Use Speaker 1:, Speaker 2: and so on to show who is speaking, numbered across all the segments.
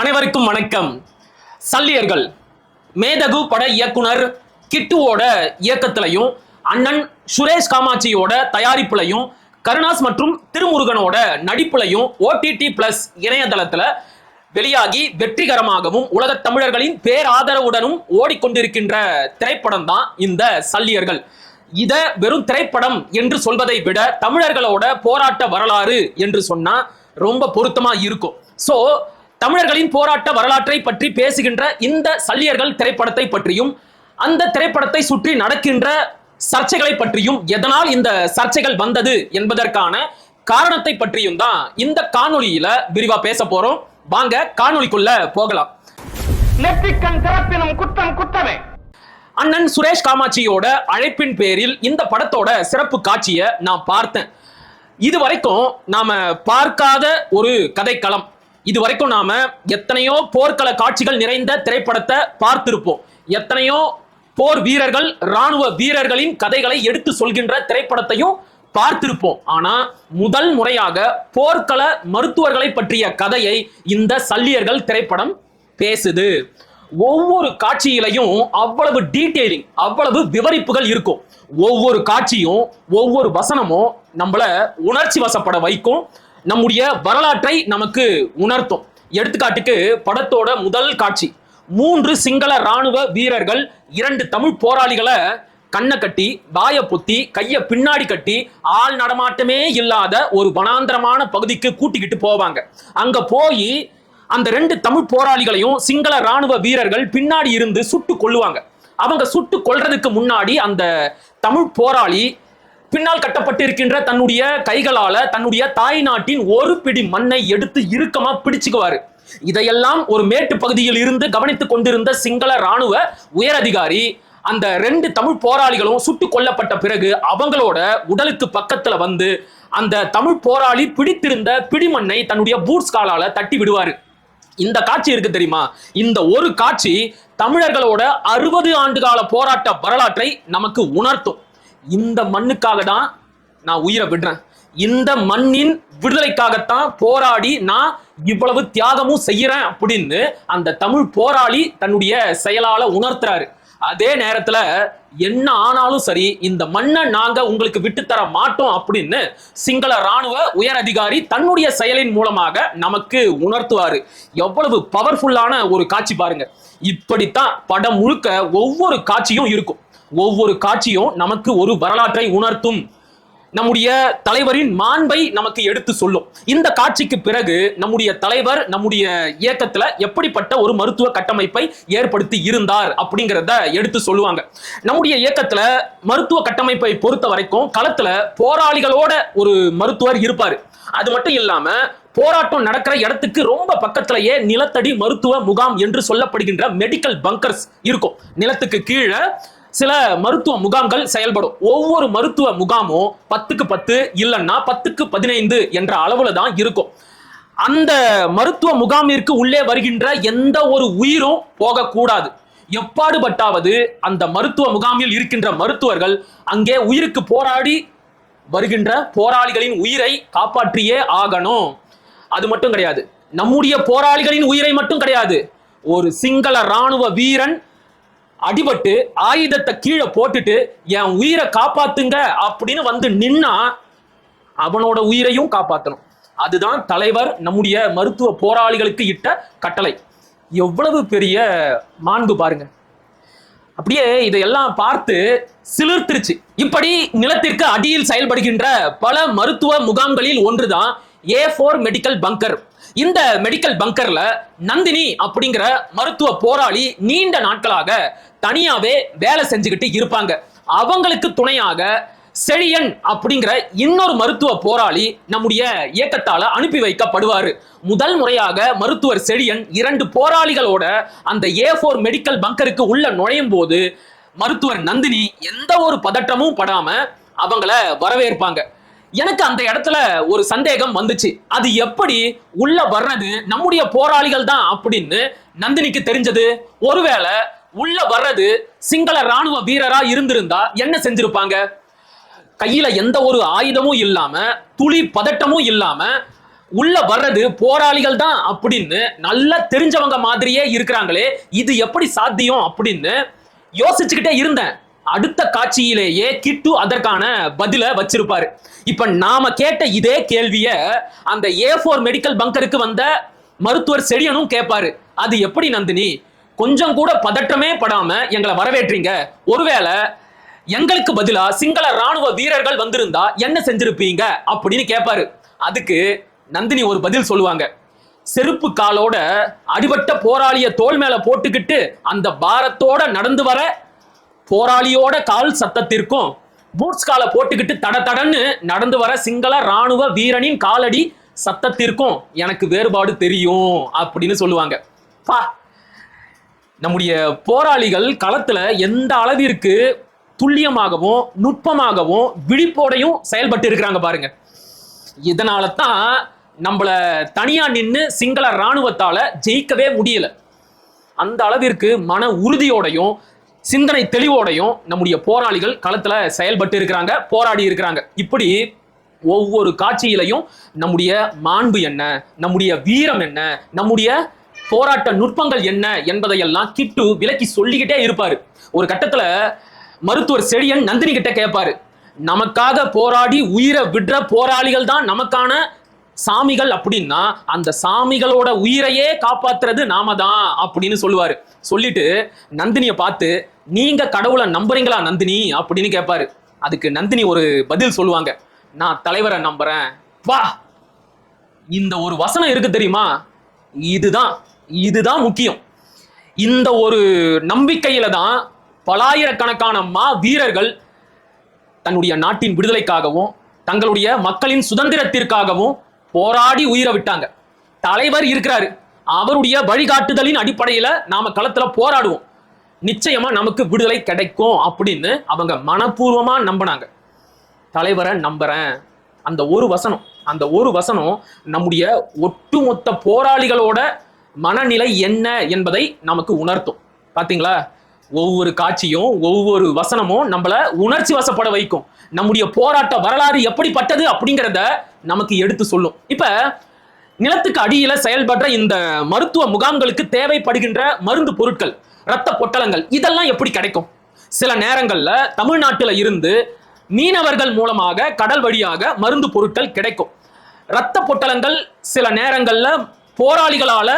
Speaker 1: அனைவருக்கும் வணக்கம். சல்லியர்கள் மேதகு பட இயக்குனர் கிட்டுவோட இயக்கத்திலையும் அண்ணன் சுரேஷ் காமாட்சியோட தயாரிப்புலையும் கருணாஸ் மற்றும் திருமுருகனோட நடிப்புலையும் ஓடிடி பிளஸ் இணையதளத்தில் வெளியாகி வெற்றிகரமாகவும் உலகத் தமிழர்களின் பேராதரவுடனும் ஓடிக்கொண்டிருக்கின்ற திரைப்படம் தான் இந்த சல்லியர்கள். இத வெறும் திரைப்படம் என்று சொல்வதை விட தமிழர்களோட போராட்ட வரலாறு என்று சொன்னா ரொம்ப பொருத்தமா இருக்கும். சோ தமிழர்களின் போராட்ட வரலாற்றை பற்றி பேசுகின்ற இந்த சல்லியர்கள் திரைப்படத்தை பற்றியும் அந்த திரைப்படத்தை சுற்றி நடக்கின்ற சர்ச்சைகளை பற்றியும் எதனால் இந்த சர்ச்சைகள் வந்தது என்பதற்கான காரணத்தை பற்றியும் தான் இந்த காணொளியில விரிவா பேச போறோம். வாங்க காணொளிக்குள்ள போகலாம்.
Speaker 2: குற்றம் குற்றமே.
Speaker 1: அண்ணன் சுரேஷ் காமாட்சியோட அழைப்பின் பேரில் இந்த படத்தோட சிறப்பு காட்சியை நான் பார்த்தேன். இது வரைக்கும் நாம பார்க்காத ஒரு கதைக்களம். இது வரைக்கும் நாம எத்தனையோ போர்க்கள காட்சிகள் நிறைந்த திரைப்படத்தை பார்த்திருப்போம். எத்தனையோ போர் வீரர்கள் ராணுவ வீரர்களின் கதைகளை எடுத்து சொல்கின்ற திரைப்படத்தையும் பார்த்திருப்போம். ஆனா முதல் முறையாக போர்க்கள மருத்துவர்களை பற்றிய கதையை இந்த சல்லியர்கள் திரைப்படம் பேசுது. ஒவ்வொரு காட்சியிலையும் அவ்வளவு டீட்டெயிலிங் அவ்வளவு விவரிப்புகள் இருக்கும். ஒவ்வொரு காட்சியும் ஒவ்வொரு வசனமும் நம்மள உணர்ச்சி வசப்பட வைக்கும். நம்முடைய வரலாற்றை நமக்கு உணர்த்தும். எடுத்துக்காட்டுக்கு படத்தோட முதல் காட்சி. மூன்று சிங்கள ராணுவ வீரர்கள் இரண்டு தமிழ் போராளிகளை கண்ணை கட்டி வாய பொத்தி கைய பின்னாடி கட்டி ஆள் நடமாட்டமே இல்லாத ஒரு வனாந்திரமான பகுதிக்கு கூட்டிக்கிட்டு போவாங்க. அங்க போய் அந்த ரெண்டு தமிழ் போராளிகளையும் சிங்கள ராணுவ வீரர்கள் பின்னாடி இருந்து சுட்டு கொள்ளுவாங்க அவங்க சுட்டு கொல்றதுக்கு முன்னாடி அந்த தமிழ் போராளி பின்னால் கட்டப்பட்டு இருக்கின்ற தன்னுடைய கைகளால தன்னுடைய தாய் நாட்டின் ஒரு பிடி மண்ணை எடுத்து இறுக்கமா பிடிச்சுக்குவாரு. இதையெல்லாம் ஒரு மேட்டு பகுதியில் இருந்து கவனித்துக் கொண்டிருந்த சிங்கள ராணுவ உயரதிகாரி அந்த ரெண்டு தமிழ் போராளிகளும் சுட்டு கொல்லப்பட்ட பிறகு அவங்களோட உடலுக்கு பக்கத்துல வந்து அந்த தமிழ் போராளி பிடித்திருந்த பிடிமண்ணை தன்னுடைய பூட்ஸ் காலால தட்டி விடுவாரு. இந்த காட்சி இருக்கு தெரியுமா? இந்த ஒரு காட்சி தமிழர்களோட அறுபது ஆண்டு கால போராட்ட வரலாற்றை நமக்கு உணர்த்தும். இந்த மண்ணுக்காக தான் நான் உயிரை விடுறேன். இந்த மண்ணின் விடுதலைக்காகத்தான் போராடி நான் இவ்வளவு தியாகமும் செய்யறேன் அப்படின்னு அந்த தமிழ் போராளி தன்னுடைய செயலால உணர்த்துறாரு. அதே நேரத்துல என்ன ஆனாலும் சரி இந்த மண்ணை நாங்க உங்களுக்கு விட்டு தர மாட்டோம் அப்படின்னு சிங்கள ராணுவ உயர் அதிகாரி தன்னுடைய செயலின் மூலமாக நமக்கு உணர்த்துவாரு. எவ்வளவு பவர்ஃபுல்லான ஒரு காட்சி பாருங்க. இப்படித்தான் படம் முழுக்க ஒவ்வொரு காட்சியும் இருக்கும். ஒவ்வொரு காட்சியும் நமக்கு ஒரு வரலாற்றை உணர்த்தும். நம்முடைய தலைவரின் மாண்பை நமக்கு எடுத்து சொல்லும். இந்த காட்சிக்கு பிறகு நம்முடைய தலைவர் நம்முடைய இயக்கத்துல எப்படிப்பட்ட ஒரு மருத்துவ கட்டமைப்பை ஏற்படுத்தி இருந்தார் அப்படிங்கிறத எடுத்து சொல்லுவாங்க. நம்முடைய இயக்கத்துல மருத்துவ கட்டமைப்பை பொறுத்த வரைக்கும் களத்துல போராளிகளோட ஒரு மருத்துவர் இருப்பாரு. அது மட்டும் இல்லாம போராட்டம் நடக்கிற இடத்துக்கு ரொம்ப பக்கத்திலேயே நிலத்தடி மருத்துவ முகாம் என்று சொல்லப்படுகின்ற மெடிக்கல் பங்கர்ஸ் இருக்கும். நிலத்துக்கு கீழே சில மருத்துவ முகாம்கள் செயல்படும். ஒவ்வொரு மருத்துவ முகாமும் பத்துக்கு பத்து இல்லைன்னா பத்துக்கு பதினைந்து என்ற அளவுல தான் இருக்கும். அந்த மருத்துவ முகாமிற்கு உள்ளே வருகின்ற எந்த ஒரு உயிரும் போகக்கூடாது. எப்பாடுபட்டாவது அந்த மருத்துவ முகாமில் இருக்கின்ற மருத்துவர்கள் அங்கே உயிருக்கு போராடி வருகின்ற போராளிகளின் உயிரை காப்பாற்றியே ஆகணும். அது மட்டும் கிடையாது. நம்முடைய போராளிகளின் உயிரை மட்டும் கிடையாது. ஒரு சிங்கள ராணுவ வீரன் அடிபட்டு ஆயுதத்தை கீழே போட்டுட்டு என் உயிரை காப்பாத்துங்க அப்படின்னு வந்து நின்னா அவனோட உயிரையும் காப்பாற்றணும் அதுதான் தலைவர் நம்முடைய மருத்துவ போராளிகளுக்கு இட்ட கட்டளை. எவ்வளவு பெரிய மாண்பு பாருங்க. அப்படியே இதையெல்லாம் பார்த்து சிலிர்த்திருச்சு. இப்படி நிலத்திற்கு அடியில் செயல்படுகின்ற பல மருத்துவ முகாம்களில் ஒன்றுதான் ஏ ஃபோர் மெடிக்கல் பங்கர் இந்த மெடிக்கல் பங்கர்ல நந்தினி அப்படிங்கிற மருத்துவ போராளி நீண்ட நாட்களாக தனியாவே வேலை செஞ்சுக்கிட்டு இருப்பாங்க. அவங்களுக்கு துணையாக செழியன் அப்படிங்கிற இன்னொரு மருத்துவ போராளி நம்முடைய இயக்கத்தால அனுப்பி வைக்கப்படுவாரு. முதல் முறையாக மருத்துவர் செழியன் இரண்டு போராளிகளோட அந்த ஏ ஃபோர் மெடிக்கல் பங்கருக்கு உள்ள நுழையும் போது மருத்துவர் நந்தினி எந்த ஒரு பதற்றமும் படாம அவங்கள வரவேற்பாங்க. எனக்கு அந்த இடத்துல ஒரு சந்தேகம் வந்துச்சு. அது எப்படி உள்ள வர்றது? நம்முடைய போராளிகள் தான் அப்படின்னு நந்தினிக்கு தெரிஞ்சது. ஒருவேளை உள்ள வர்றது சிங்கள ராணுவ வீரரா இருந்திருந்தா என்ன செஞ்சிருப்பாங்க? கையில எந்த ஒரு ஆயுதமும் இல்லாம துளி பதட்டமும் இல்லாம உள்ள வர்றது போராளிகள் தான் அப்படின்னு நல்லா தெரிஞ்சவங்க மாதிரியே இருக்கிறாங்களே இது எப்படி சாத்தியம் அப்படின்னு யோசிச்சுக்கிட்டே இருந்தேன். அடுத்த காட்சியிலேயே கிட்டு அதற்கான பதில வச்சிருப்பாரு. இப்ப நாம கேட்ட இதே கேள்விய அந்த ஏ ஃபோர் மெடிக்கல் பங்கருக்கு வந்த மருத்துவர் செடியனும் கேட்பாரு அது எப்படி நந்தினி? கொஞ்சம் கூட பதற்றமே படாம எங்களை வரவேற்றீங்க. ஒருவேளை எங்களுக்கு பதிலா சிங்கள ராணுவ வீரர்கள் வந்திருந்தா என்ன செஞ்சிருப்பீங்க? அப்படின்னு கேட்பாரு அதுக்கு நந்தினி ஒரு பதில் சொல்லுவாங்க. செருப்பு காலோட அடிபட்ட போராளிய தோல் மேல போட்டுக்கிட்டு அந்த பாரத்தோட நடந்து வர போராளியோட கால் சத்தத்திற்கும் பூட்ஸ் காலை போட்டுக்கிட்டு தட தடன்னு நடந்து வர சிங்கள ராணுவ வீரனின் காலடி சத்தத்திற்கும் எனக்கு வேறுபாடு தெரியும் அப்படின்னு சொல்லுவாங்க. பா நம்முடைய போராளிகள் களத்துல எந்த அளவிற்கு துல்லியமாகவும் நுட்பமாகவும் விழிப்போடையும் செயல்பட்டு இருக்கிறாங்க பாருங்க. இதனால தான் நம்மள தனியா நின்று சிங்கள ராணுவத்தால ஜெயிக்கவே முடியல. அந்த அளவிற்கு மன உறுதியோடையும் சிந்தனை தெளிவோடையும் நம்முடைய போராளிகள் களத்துல செயல்பட்டு இருக்கிறாங்க போராடி இருக்கிறாங்க. இப்படி ஒவ்வொரு காட்சியிலையும் நம்முடைய மாண்பு என்ன நம்முடைய வீரம் என்ன நம்முடைய போராட்ட நுட்பங்கள் என்ன என்பதையெல்லாம் கிட்டு விலக்கி சொல்லிக்கிட்டே இருப்பாரு. ஒரு கட்டத்துல மருத்துவர் செழியன் நந்தினி கிட்ட கேட்பாரு நமக்காக போராடி உயிரை விடுற போராளிகள் தான் நமக்கான சாமிகள் அப்படின்னா அந்த சாமிகளோட உயிரையே காப்பாத்துறது நாம தான் அப்படின்னு சொல்லுவாரு. சொல்லிட்டு நந்தினியை பார்த்து நீங்க கடவுளை நம்புறீங்களா நந்தினி? அப்படின்னு கேட்பாரு அதுக்கு நந்தினி ஒரு பதில் சொல்லுவாங்க. நான் தலைவரை நம்புறேன். வா! இந்த ஒரு வசனம் இருக்கு தெரியுமா? இதுதான். இதுதான் முக்கியம். இந்த ஒரு நம்பிக்கையில தான் பலாயிரக்கணக்கான மா வீரர்கள் தன்னுடைய நாட்டின் விடுதலைக்காகவும் தங்களுடைய மக்களின் சுதந்திரத்திற்காகவும் போராடி உயிரை விட்டாங்க. தலைவர் இருக்கிறாரு. அவருடைய வழிகாட்டுதலின் அடிப்படையில நாம களத்துல போராடுவோம். நிச்சயமா நமக்கு விடுதலை கிடைக்கும் அப்படின்னு அவங்க மனப்பூர்வமா நம்பினாங்க. தலைவரை நம்புறேன். அந்த ஒரு வசனம் அந்த ஒரு வசனம் நம்முடைய ஒட்டுமொத்த போராளிகளோட மனநிலை என்ன என்பதை நமக்கு உணர்த்தும். பாத்தீங்களா? ஒவ்வொரு காட்சியும் ஒவ்வொரு வசனமும் நம்மள உணர்ச்சி வசப்பட வைக்கும். நம்முடைய போராட்ட வரலாறு எப்படிப்பட்டது அப்படிங்கிறத நமக்கு எடுத்து சொல்லும். இப்ப நிலத்துக்கு அடியில செயல்படுற இந்த மருத்துவ முகாம்களுக்கு தேவைப்படுகின்ற மருந்து பொருட்கள் இரத்த பொட்டலங்கள் இதெல்லாம் எப்படி கிடைக்கும்? சில நேரங்கள்ல தமிழ்நாட்டில் இருந்து மீனவர்கள் மூலமாக கடல் வழியாக மருந்து பொருட்கள் கிடைக்கும். இரத்த பொட்டலங்கள் சில நேரங்கள்ல போராளிகளால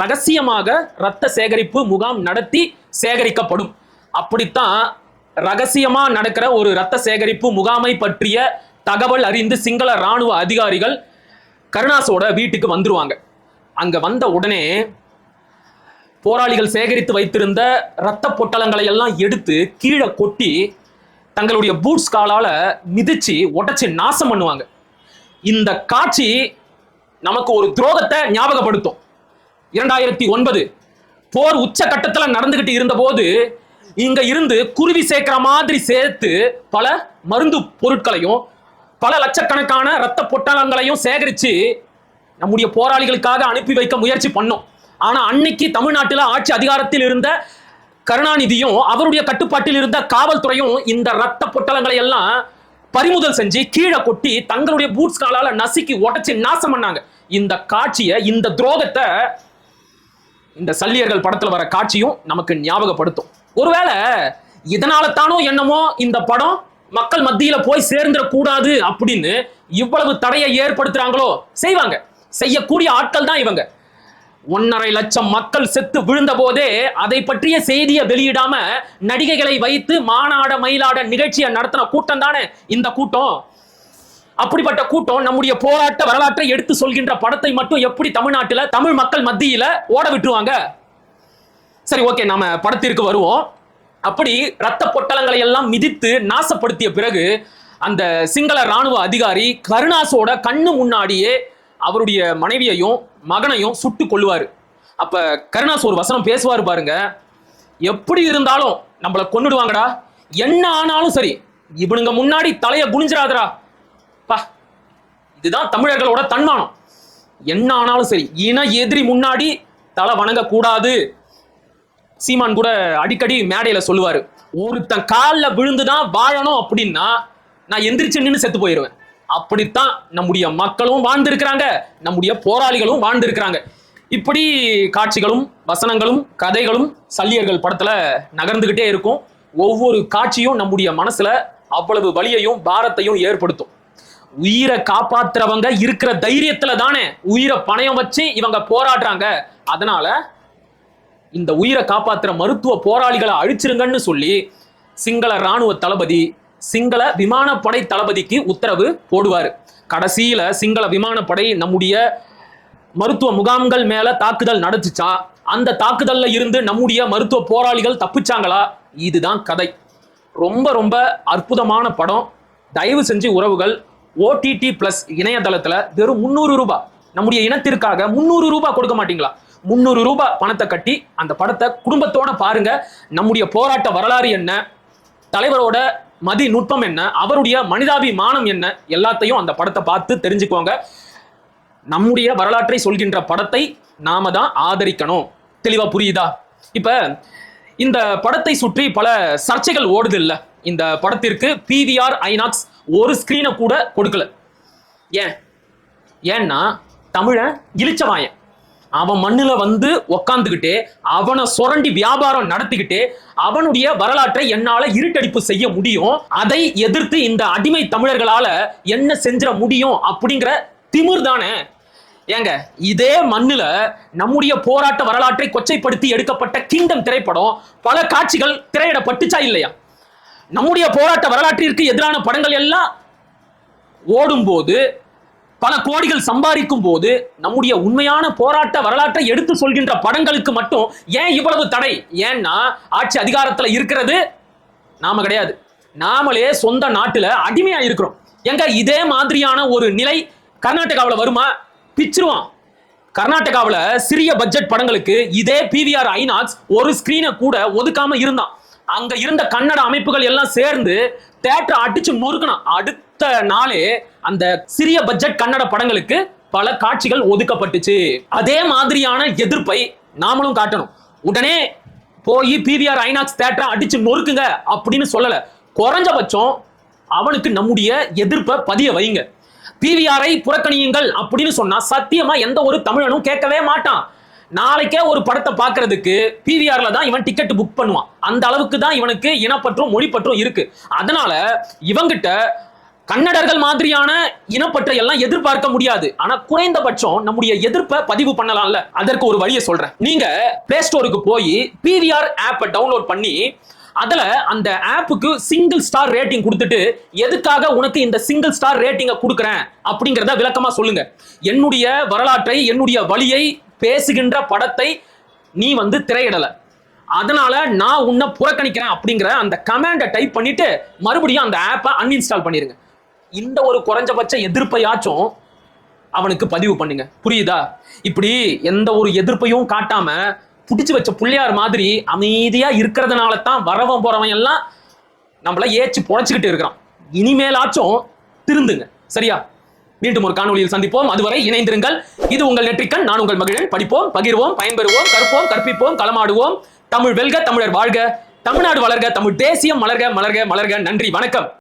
Speaker 1: ரகசியமாக இரத்த சேகரிப்பு முகாம் நடத்தி சேகரிக்கப்படும். அப்படித்தான் ரகசியமா நடக்கிற ஒரு இரத்த சேகரிப்பு முகாமை பற்றிய தகவல் அறிந்து சிங்கள ராணுவ அதிகாரிகள் கருணாசோட வீட்டுக்கு வந்துருவாங்க. அங்க வந்த உடனே போராளிகள் சேகரித்து வைத்திருந்த இரத்த பொட்டலங்களை எல்லாம் எடுத்து கீழே கொட்டி தங்களுடைய பூட்ஸ் காலால மிதிச்சு உடைச்சு நாசம் பண்ணுவாங்க. இந்த காட்சி நமக்கு ஒரு துரோகத்தை ஞாபகப்படுத்தும். இரண்டாயிரத்தி ஒன்பது போர் உச்ச கட்டத்தில் நடந்துகிட்டு இருந்தபோது இங்க இருந்து குருவி சேர்க்கிற மாதிரி சேர்த்து பல மருந்து பொருட்களையும் பல லட்சக்கணக்கான இரத்த பொட்டலங்களையும் சேகரித்து நம்முடைய போராளிகளுக்காக அனுப்பி வைக்க முயற்சி பண்ணோம். ஆனால் அன்னைக்கு தமிழ்நாட்டில் ஆட்சி அதிகாரத்தில் இருந்த கருணாநிதியும் அவருடைய கட்டுப்பாட்டில் இருந்த காவல்துறையும் இந்த ரத்த பொட்டலங்களை எல்லாம் பறிமுதல் செஞ்சு கீழே கொட்டி தங்களுடைய பூட்ஸ் காலால நசுக்கி உடச்சி நாசம் பண்ணாங்க. இந்த காட்சியை இந்த துரோகத்தை இந்த சல்லியர்கள் படத்துல வர காட்சியும் நமக்கு ஞாபகப்படுத்தும். ஒருவேளை இதனால தானோ என்னமோ இந்த படம் மக்கள் மத்தியில போய் சேர்ந்துட கூடாது அப்படின்னு இவ்வளவு தடையை ஏற்படுத்துறாங்களோ? செய்வாங்க. செய்யக்கூடிய ஆட்கள் தான் இவங்க. ஒன்னரை லட்சம் மக்கள் செத்து விழுந்த போதே அதை பற்றிய செய்தியை வெளியிடாம நடிகைகளை வைத்து மாநாட மயிலாட நிகழ்ச்சியை நடத்தின கூட்டம் தானே இந்த கூட்டம்? அப்படிப்பட்ட கூட்டம் நம்முடைய போராட்ட வரலாற்றை எடுத்து சொல்கின்ற படத்தை மட்டும் எப்படி தமிழ்நாட்டில் தமிழ் மக்கள் மத்தியில் ஓட விட்டுருவாங்க? சரி ஓகே நாம படத்திற்கு வருவோம். அப்படி ரத்த பொட்டலங்களை எல்லாம் மிதித்து நாசப்படுத்திய பிறகு அந்த சிங்கள ராணுவ அதிகாரி கருணாசோட கண்ணு முன்னாடியே அவருடைய மனைவியையும் மகனையும் சுட்டு கொள்ளுவார் அப்போ கருணாஸ் ஒரு வசனம் பேசுவார் பாருங்க. எப்படி இருந்தாலும் நம்மளை கொண்டுடுவாங்கடா என்ன ஆனாலும் சரி இவனுங்க முன்னாடி தலையை குனிஞ்சிராதடா பா இதுதான் தமிழர்களோட தன்மானம். என்ன ஆனாலும் சரி இன எதிரி முன்னாடி தலை வணங்கக்கூடாது. சீமான் கூட அடிக்கடி மேடையில் சொல்லுவார். ஒருத்தன் காலில் விழுந்துதான் வாழணும் அப்படின்னா நான் எந்திரிச்சு நின்று செத்து போயிடுவேன் அப்படித்தான் நம்முடைய மக்களும் வாழ்ந்திருக்கிறாங்க நம்முடைய போராளிகளும் வாழ்ந்திருக்கிறாங்க. இப்படி காட்சிகளும் வசனங்களும் கதைகளும் சல்லியர்கள் படத்துல நகர்ந்துகிட்டே இருக்கும். ஒவ்வொரு காட்சியும் நம்முடைய மனசுல அவ்வளவு வலியையும் பாரத்தையும் ஏற்படுத்தும். உயிரை காப்பாத்துறவங்க இருக்கிற தைரியத்துல தானே உயிரை பணயம் வச்சு இவங்க போராடுறாங்க. அதனால இந்த உயிரை காப்பாத்துற மருத்துவ போராளிகளை அழிச்சிருங்கன்னு சொல்லி சிங்கள ராணுவ தளபதி சிங்கள விமானப்படை தளபதிக்கு உத்தரவு போடுவார். கடைசியில சிங்கள விமானப்படை நம்முடைய மருத்துவ முகாம்கள் மேல தாக்குதல் நடத்துச்சா அந்த தாக்குதல்ல இருந்து நம்முடைய மருத்துவ போராளிகள் தப்பிச்சாங்களா? இதுதான் கதை. ரொம்ப ரொம்ப அற்புதமான படம். தயவு செஞ்சு உறவுகள் ஓடிடி பிளஸ் இணையதளத்துல வெறும் முந்நூறு ரூபாய் நம்முடைய இனத்திற்காக முந்நூறு ரூபாய் கொடுக்க மாட்டீங்களா? முந்நூறு ரூபாய் பணத்தை கட்டி அந்த படத்தை குடும்பத்தோட பாருங்க. நம்முடைய போராட்ட வரலாறு என்ன? தலைவரோட மதி நுட்பம் என்ன? அவருடைய மனிதாபிமானம் என்ன? எல்லாத்தையும் அந்த படத்தை பார்த்து தெரிஞ்சுக்கோங்க. நம்முடைய வரலாற்றை சொல்கின்ற படத்தை நாம தான் ஆதரிக்கணும். தெளிவா புரியுதா? இப்ப இந்த படத்தை சுற்றி பல சர்ச்சைகள் ஓடுது இல்ல. இந்த படத்திற்கு பிவிஆர் ஐநாக்ஸ் ஒரு ஸ்கிரீனை கூட கொடுக்கல. ஏன்? ஏன்னா தமிழன் இழிச்சவாயன் அவன் மண்ணுல வந்து உக்காந்துக்கிட்டு அவனை சுரண்டி வியாபாரம் நடத்திக்கிட்டு அவனுடைய வரலாற்றை என்னால இருட்டடிப்பு செய்ய முடியும். அதை எதிர்த்து இந்த அடிமை தமிழர்களால என்ன செஞ்சிட முடியும் அப்படிங்கிற திமிர் தானே. ஏங்க இதே மண்ணுல நம்முடைய போராட்ட வரலாற்றை கொச்சைப்படுத்தி எடுக்கப்பட்ட கிங்டம் திரைப்படம் பல காட்சிகள் திரையிடப்பட்டுச்சா இல்லையா? நம்முடைய போராட்ட வரலாற்றிற்கு எதிரான படங்கள் எல்லாம் ஓடும்போது பல கோடிகள் சம்பாதிக்கும் போது நம்முடைய உண்மையான போராட்ட வரலாற்றை எடுத்து சொல்கின்ற படங்களுக்கு மட்டும் ஏன் இவ்வளவு தடை? ஏன்னா ஆட்சி அதிகாரத்துல இருக்கிறது நாம கிடையாது. நாமளே சொந்த நாட்டுல அடிமையா இருக்கிறோம். எங்க இதே மாதிரியான ஒரு நிலை கர்நாடகாவில் வருமா? பிச்சிருவான். கர்நாடகாவில் சிறிய பட்ஜெட் படங்களுக்கு இதே பிவிஆர் ஐநாக்ஸ் ஒரு ஸ்கிரீனை கூட ஒதுக்காம இருந்தான். அங்க இருந்த கன்னட அமைப்புகள் எல்லாம் சேர்ந்து தேட்டரை அடிச்சு நொறுக்கணும் அடுத்த நாளே அந்த சிறிய பட்ஜெட் கன்னட படங்களுக்கு பல காட்சிகள் ஒதுக்கப்பட்டுச்சு. அதே மாதிரியான எதிர்ப்பை நாமளும் காட்டணும். உடனே போய் பிவிஆர் ஐநாக்ஸ் தேட்டரை அடிச்சு நொறுக்குங்க அப்படின்னு சொல்லல. குறைஞ்சபட்சம் அவனுக்கு நம்முடைய எதிர்ப்பை பதிய வைங்க. பிவிஆரை புறக்கணியுங்கள் அப்படின்னு சொன்னா சத்தியமா எந்த ஒரு தமிழனும் கேட்கவே மாட்டான். நாளைக்கே ஒரு படத்தை பார்க்கறதுக்கு பிவிஆர்ல தான் இவன் டிக்கெட் புக் பண்ணுவான். அந்த அளவுக்கு தான் இவனுக்கு இனப்பற்றும் மொழிப்பற்றும் இருக்கு. அதனால இவங்கிட்ட கன்னடர்கள் மாதிரியான இனப்பற்றை எல்லாம் எதிர்பார்க்க முடியாது. ஆனா குறைந்தபட்சம் நம்முடைய எதிர்ப்பை பதிவு பண்ணலாம்ல. அதற்கு ஒரு வழியை சொல்றேன். நீங்க பிளே ஸ்டோருக்கு போய் பிவிஆர் ஆப்பை டவுன்லோட் பண்ணி அதுல அந்த ஆப்புக்கு சிங்கிள் ஸ்டார் ரேட்டிங் கொடுத்துட்டு எதுக்காக உனக்கு இந்த சிங்கிள் ஸ்டார் ரேட்டிங்கை கொடுக்குறேன்? அப்படிங்கிறத விளக்கமா சொல்லுங்க. என்னுடைய வரலாற்றை என்னுடைய வழியை பேசுகின்ற படத்தை நீ வந்து திரையிடலை. அதனால நான் உன்னை புறக்கணிக்கிறேன் அப்படிங்கிற அந்த கமாண்டை டைப் பண்ணிட்டு மறுபடியும் அந்த ஆப்பை அன்இன்ஸ்டால் பண்ணிருங்க. இந்த ஒரு குறைஞ்சபட்ச எதிர்ப்பையாச்சும் அவனுக்கு பதிவு பண்ணுங்க. புரியுதா? இப்படி எந்த ஒரு எதிர்ப்பையும் காட்டாம புடிச்சு வச்ச புள்ளையார் மாதிரி அமைதியா இருக்கிறதுனால தான் வரவன் போறவன் எல்லாம் நம்மள ஏச்சு புழைச்சிக்கிட்டு இருக்கிறான். இனிமேலாச்சும் திருந்துங்க. சரியா? மீண்டும் ஒரு காணொலியில் சந்திப்போம். அதுவரை இணைந்திருங்கள். இது உங்கள் நெற்றிக்கண். நான் உங்கள் மகிழன். படிப்போம் பகிர்வோம் பயன்பெறுவோம் கற்போம் கற்பிப்போம் களமாடுவோம். தமிழ் வெல்க தமிழர் வாழ்க. தமிழ்நாடு வளர்க தமிழ் தேசியம் மலர்க மலர்க மலர்க. நன்றி. வணக்கம்.